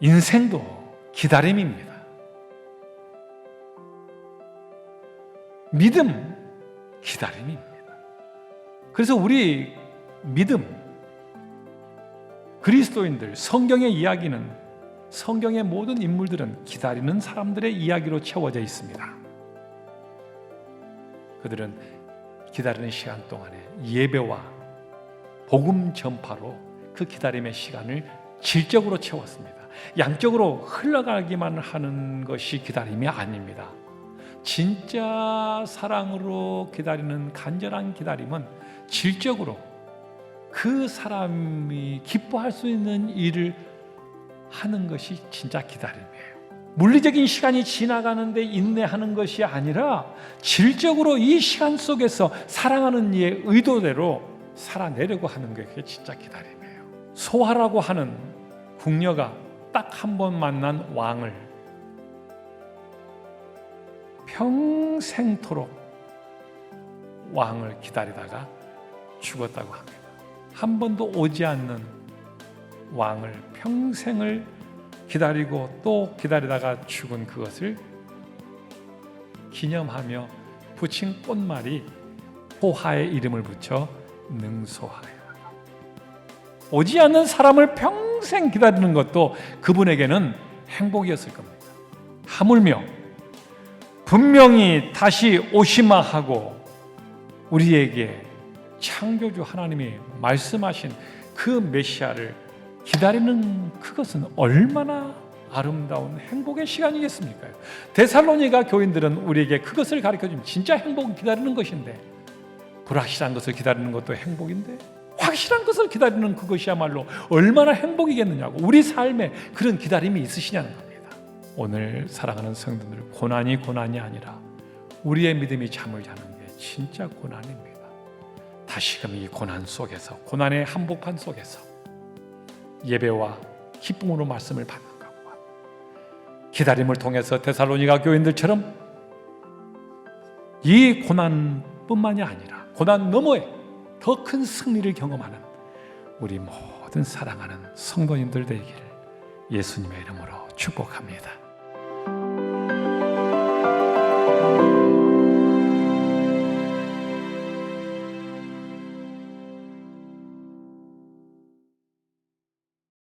인생도 기다림입니다. 믿음, 기다림입니다. 그래서 우리 믿음, 그리스도인들, 성경의 이야기는 성경의 모든 인물들은 기다리는 사람들의 이야기로 채워져 있습니다. 그들은 기다리는 시간 동안에 예배와 복음 전파로 그 기다림의 시간을 질적으로 채웠습니다. 양적으로 흘러가기만 하는 것이 기다림이 아닙니다. 진짜 사랑으로 기다리는 간절한 기다림은 질적으로 그 사람이 기뻐할 수 있는 일을 하는 것이 진짜 기다림이에요. 물리적인 시간이 지나가는데 인내하는 것이 아니라 질적으로 이 시간 속에서 사랑하는 이의 의도대로 살아내려고 하는 게 진짜 기다림이에요. 소하라고 하는 궁녀가 딱 한 번 만난 왕을 평생토록 왕을 기다리다가 죽었다고 합니다. 한 번도 오지 않는 왕을 평생을 기다리고 또 기다리다가 죽은 그것을 기념하며 붙인 꽃말이 호하의 이름을 붙여 능소하여. 오지 않는 사람을 평생 기다리는 것도 그분에게는 행복이었을 겁니다. 하물며 분명히 다시 오시마 하고 우리에게 창조주 하나님이 말씀하신 그 메시아를 기다리는 그것은 얼마나 아름다운 행복의 시간이겠습니까? 데살로니가 교인들은 우리에게 그것을 가르쳐 준 진짜 행복은 기다리는 것인데 불확실한 것을 기다리는 것도 행복인데 확실한 것을 기다리는 그것이야말로 얼마나 행복이겠느냐고 우리 삶에 그런 기다림이 있으시냐는 겁니다. 오늘 사랑하는 성도들 고난이 고난이 아니라 우리의 믿음이 잠을 자는 게 진짜 고난입니다. 다시금 이 고난 속에서 고난의 한복판 속에서 예배와 기쁨으로 말씀을 받는 것과 기다림을 통해서 데살로니가 교인들처럼 이 고난뿐만이 아니라 고난 너머에 더 큰 승리를 경험하는 우리 모든 사랑하는 성도님들 되기를 예수님의 이름으로 축복합니다.